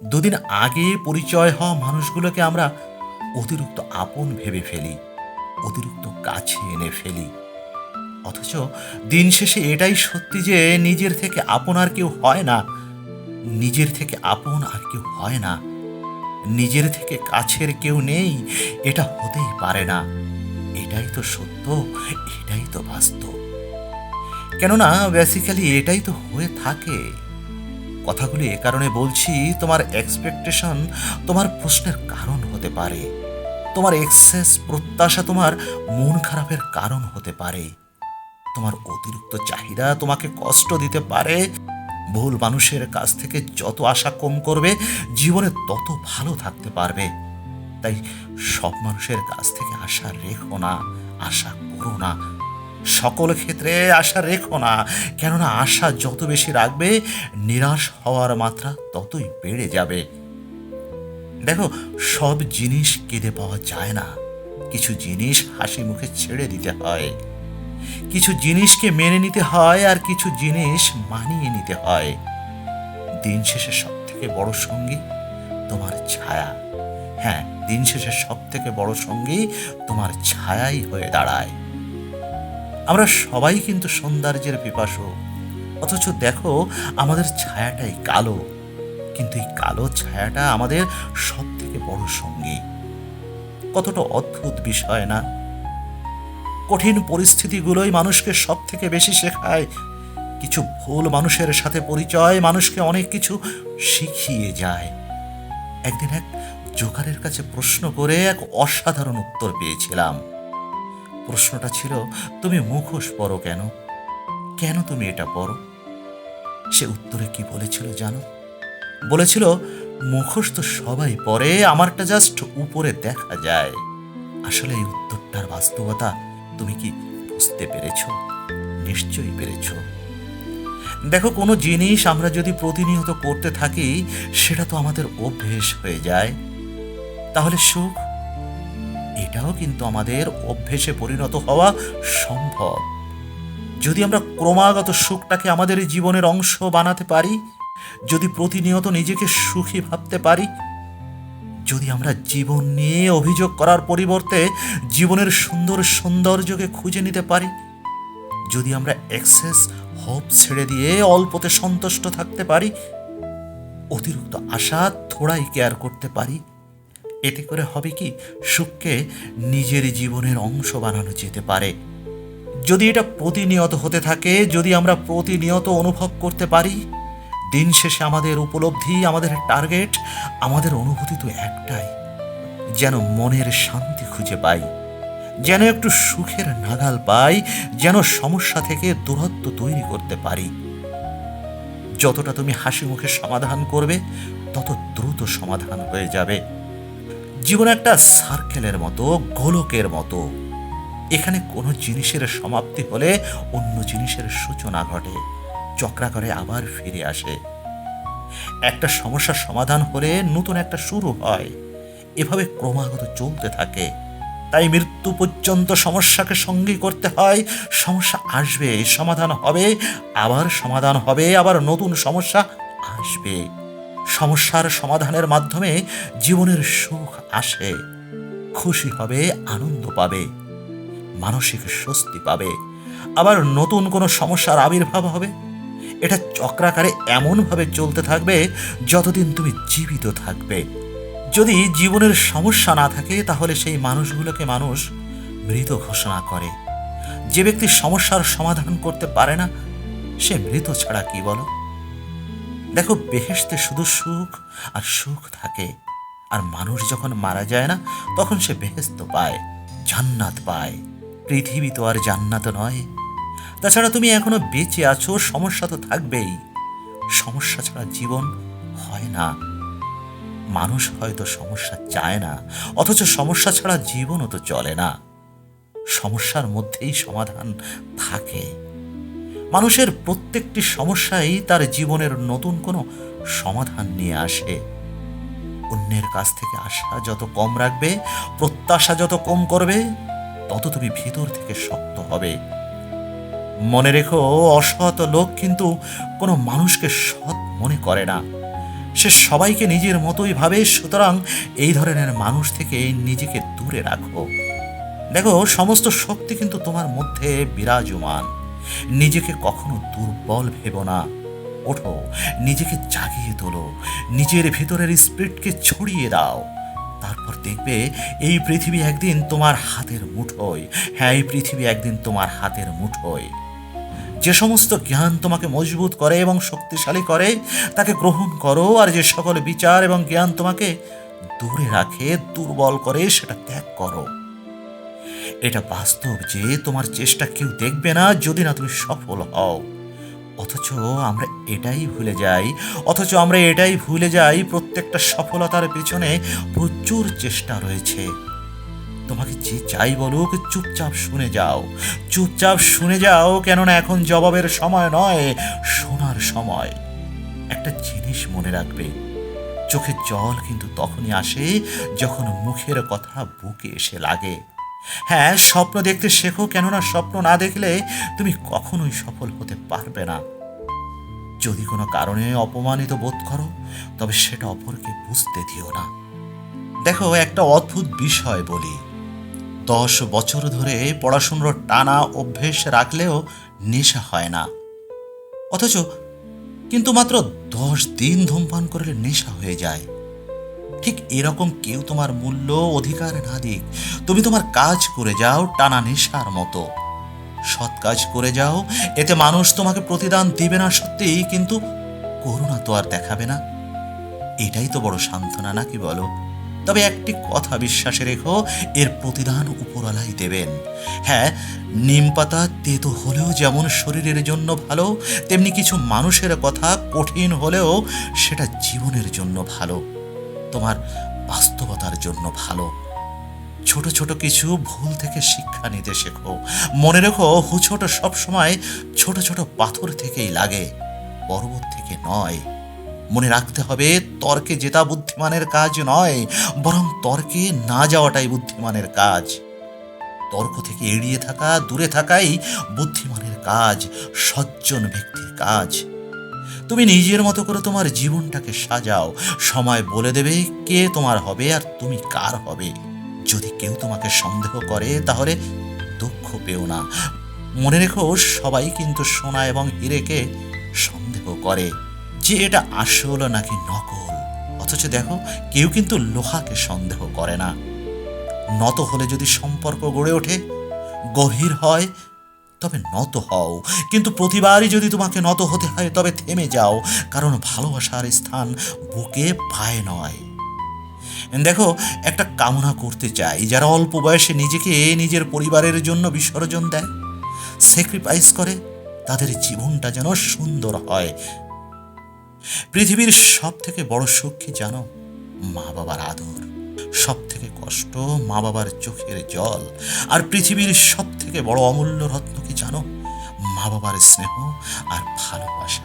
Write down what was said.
দুদিন আগে পরিচয় হওয়া মানুষগুলোকে আমরা অতিরিক্ত আপন ভেবে ফেলি, অতিরিক্ত কাছে এনে ফেলি। অথচ দিন শেষে এটাই সত্যি যে নিজের থেকে আপন আর কেউ হয় না, নিজের থেকে আপন আর কেউ হয় না, নিজের থেকে কাছের কেউ নেই, এটা হতেই পারে না। এটাই তো সত্য, এটাই তো বাস্তব। কেননা বেসিক্যালি এটাই তো হয়ে থাকে। কথাগুলি এ কারণে বলছি, তোমার এক্সপেকটেশন তোমার প্রশ্নের কারণ হতে পারে। তোমার এক্সেস প্রত্যাশা তোমার মন খারাপের কারণ হতে পারে। তোমার অতিরিক্ত চাহিদা তোমাকে কষ্ট দিতে পারে। ভুল মানুষের কাছ থেকে যত আশা কম করবে, জীবনে তত ভালো থাকতে পারবে। তাই সব মানুষের কাছ থেকে আশা রেখো না, আশা করো না। সকল ক্ষেত্রে আশা রেখো না। কেননা আশা যত বেশি রাখবে, নিরাশ হওয়ার মাত্রা ততই বেড়ে যাবে। দেখো, সব জিনিস কেঁদে পাওয়া যায় না। কিছু জিনিস হাসি মুখে ছেড়ে দিতে হয়। কিছু জিনিসকে মেনে নিতে হয় আর কিছু জিনিস মানিয়ে নিতে হয়। দিন শেষে সব থেকে বড় সঙ্গী তোমার ছায়া। হ্যাঁ দিন শেষে সব থেকে বড় সঙ্গী তোমার ছায়াই হয়ে দাঁড়ায়। আমরা সবাই কিন্তু সৌন্দর্যের পিপাসু। অথচ দেখো, আমাদের ছায়াটাই কালো। কিন্তু এই কালো ছায়াটা আমাদের সব থেকে বড় সঙ্গী। কতটা অদ্ভুত বিষয় না? কঠিন পরিস্থিতিগুলোই মানুষকে সব থেকে বেশি শেখায়। কিছু ভুল মানুষের সাথে পরিচয় মানুষকে অনেক কিছু শিখিয়ে যায়। একদিন এক জোকারের কাছে প্রশ্ন করে এক অসাধারণ উত্তর পেয়েছিলাম। প্রশ্নটা ছিল, তুমি মুখোশ পরো কেন? কেন তুমি এটা পরো? সে উত্তরে কি বলেছিল জানো? বলেছিল, মুখোশ তো সবাই পরে, আমারটা জাস্ট উপরে দেখা যায়। আসলে এই উত্তরটার বাস্তবতা তুমি কি বুঝতে পেরেছ? নিশ্চয়ই পেরেছ। দেখো, কোনো জিনিস আমরা যদি প্রতিনিয়ত করতে থাকি, সেটা তো আমাদের অভ্যেস হয়ে যায়। তাহলে সুখ এটাও কিন্তু আমাদের অভ্যেসে পরিণত হওয়া সম্ভব। যদি আমরা ক্রমাগত সুখটাকে আমাদের জীবনের অংশ বানাতে পারি, যদি প্রতিনিয়ত নিজেকে সুখী ভাবতে পারি, যদি আমরা জীবন নিয়ে অভিযোগ করার পরিবর্তে জীবনের সুন্দর সৌন্দর্যকে খুঁজে নিতে পারি, যদি আমরা এক্সেস হোপ ছেড়ে দিয়ে অল্পতে সন্তুষ্ট থাকতে পারি, অতিরিক্ত আশা, থোড়াই কেয়ার করতে পারি এতে করে হবে কি? সুখকে নিজের জীবনের অংশ বানানো যেতে পারে। যদি এটা প্রতিনিয়ত হতে থাকে, যদি আমরা প্রতিনিয়ত অনুভব করতে পারি, দিন শেষে আমাদের উপলব্ধি, আমাদের টার্গেট, আমাদের অনুভূতি তো একটাই, যেন মনের শান্তি খুঁজে পাই, যেন একটু সুখের নাগাল পাই, যেন সমস্যা থেকে দূরত্ব তৈরি করতে পারি। যতটা তুমি হাসি মুখে সমাধান করবে, তত দ্রুত সমাধান হয়ে যাবে। জীবন একটা সার্কেলের মতো, গোলকের মতো। এখানে কোনো জিনিসের সমাপ্তি হলে অন্য জিনিসের সূচনা ঘটে, চক্রাকারে আবার ফিরে আসে। একটা সমস্যার সমাধান হলে নতুন একটা শুরু হয়। এভাবে ক্রমাগত চলতে থাকে। তাই মৃত্যু পর্যন্ত সমস্যাকে সঙ্গী করতে হয়। সমস্যা আসবে, সমাধান হবে, আবার সমাধান হবে, আবার নতুন সমস্যা আসবে। সমস্যার সমাধানের মাধ্যমে জীবনের সুখ আসে, খুশি হবে, আনন্দ পাবে, মানসিক স্বস্তি পাবে। আবার নতুন কোনো সমস্যার আবির্ভাব হবে। এটা চক্রাকারে এমনভাবে চলতে থাকবে যতদিন তুমি জীবিত থাকবে। যদি জীবনের সমস্যা না থাকে, তাহলে সেই মানুষগুলোকে মানুষ মৃত ঘোষণা করে। যে ব্যক্তি সমস্যার সমাধান করতে পারে না, সে মৃত ছাড়া কি বলো? দেখো, বেহেশতে শুধু সুখ আর সুখ থাকে। আর মানুষ যখন মারা যায় না, তখন সে বেহেস্ত পায়, জান্নাত পায়। পৃথিবী তো আর জান্নাত নয়। তাছাড়া তুমি এখনও বেঁচে আছো, সমস্যা তো থাকবেই। সমস্যা ছাড়া জীবন হয় না। মানুষ হয়তো সমস্যা চায় না, অথচ সমস্যা ছাড়া জীবনও তো চলে না। সমস্যার মধ্যেই সমাধান থাকে। মানুষের প্রত্যেকটি সমস্যাই তার জীবনের নতুন কোনো সমাধান নিয়ে আসে। অন্যের কাছ থেকে আশা যত কম রাখবে, প্রত্যাশা যত কম করবে, তত তুমি ভিতর থেকে শক্ত হবে। মনে রেখো, অসৎ লোক কিন্তু কোনো মানুষকে সৎ মনে করে না। সে সবাইকে নিজের মতোই ভাবে, সুতরাং এই ধরনের মানুষ থেকে নিজেকে দূরে রাখো। দেখো, সমস্ত শক্তি কিন্তু তোমার মধ্যে বিরাজমান। নিজেকে কখনো দুর্বল ভেবো না। ওঠো, নিজেকে জাগিয়ে তোলো, নিজের ভেতরের স্পিরিটকে ছড়িয়ে দাও। তারপর দেখবে এই পৃথিবী একদিন তোমার হাতের মুঠোয়। হ্যাঁ এই পৃথিবী একদিন তোমার হাতের মুঠোয়। যে সমস্ত জ্ঞান তোমাকে মজবুত করে এবং শক্তিশালী করে, তাকে গ্রহণ করো আর যে সকল বিচার এবং জ্ঞান তোমাকে দূরে রাখে, দুর্বল করে, সেটা ত্যাগ করো। এটা বাস্তব যে তোমার চেষ্টা কেউ দেখবে না যদি না তুমি সফল হও। অথচ আমরা এটাই ভুলে যাই, অথচ আমরা এটাই ভুলে যাই, প্রত্যেকটা সফলতার পেছনে প্রচুর চেষ্টা রয়েছে। তোমাকে যে চাই বলুক, চুপচাপ শুনে যাও। চুপচাপ শুনে যাও, কেননা এখন জবাবের সময় নয়, শোনার সময়। একটা জিনিস মনে রাখবে চোখের জল কিন্তু তখনই আসে যখন মুখের কথা বুকে এসে লাগে। হ্যাঁ স্বপ্ন দেখতে শেখো, কেননা স্বপ্ন না দেখলে তুমি কখনোই সফল হতে পারবে না। যদি কোনো কারণে অপমানিত বোধ করো, তবে সেটা অপরকে বুঝতে দিও না। দেখো, একটা অদ্ভুত বিষয় বলি। দশ বছর ধরে পড়াশুনোর টানা অভ্যেস রাখলেও নেশা হয় না। অথচ কিন্তু মাত্র দশ দিন ধূমপান করলে নেশা হয়ে যায়। ঠিক এরকম কেউ তোমার মূল্য, অধিকার না দিক। তুমি তোমার কাজ করে যাও টানা নেশার মতো। সৎ কাজ করে যাও, এতে মানুষ তোমাকে প্রতিদান দিবে না সত্যিই কিন্তু করুণা তো আর দেখাবে না। এটাই তো বড় সান্ত্বনা নাকি বলো? তবে একটি কথা বিশ্বাসে রেখো, এর প্রতিদান উপরওয়ালাই দেবেন। হ্যাঁ নিম পাতা তেতো হলেও যেমন শরীরের জন্য ভালো, তেমনি কিছু মানুষের কথা কঠিন হলেও সেটা জীবনের জন্য ভালো। তোমার বাস্তবতার জন্য ভালো। ছোট ছোট কিছু ভুল থেকে শিক্ষা নিতে শেখো। মনে রেখো হুছোট সবসময় ছোট ছোট পাথর থেকেই লাগে পর্বত থেকে নয়। মনে রাখতে হবে, তর্কে জেতা বুদ্ধিমানের কাজ নয়, বরং তর্কে না যাওয়াটাই বুদ্ধিমানের কাজ। তর্ক থেকে এড়িয়ে থাকা, দূরে থাকাই বুদ্ধিমানের কাজ, সজ্জন ব্যক্তির কাজ। তুমি নিজের মতো করে তোমার জীবনটাকে সাজাও। সময় বলে দেবে কে তোমার হবে আর তুমি কার হবে। যদি কেউ তোমাকে সন্দেহ করে, তাহলে দুঃখ পেও না। মনে রেখো, সবাই কিন্তু সোনা এবং হিরেকে সন্দেহ করে যে এটা আসল নাকি নকল। অথচ দেখো, কেউ কিন্তু লোহাকে সন্দেহ করে না। নত হলে যদি সম্পর্ক গড়ে ওঠে, গভীর হয় তবে নত হও। কিন্তু প্রতিবারই যদি তোমাকে নত হতে হয়, তবে থেমে যাও, কারণ ভালোবাসার স্থান বুকে পায়ে নয়। দেখো, একটা কামনা করতে চাই, যারা অল্প বয়সে নিজেকে নিজের পরিবারের জন্য বিসর্জন দেয় স্যাক্রিফাইস করে, তাদের জীবনটা যেন সুন্দর হয়। পৃথিবীর সব থেকে বড় সুখ জানো মা বাবার আদর। সব থেকে কষ্ট মা বাবার চোখের জল। আর পৃথিবীর সব থেকে বড় অমূল্য রত্ন জানো? মা বাবার স্নেহ আর ভালোবাসা।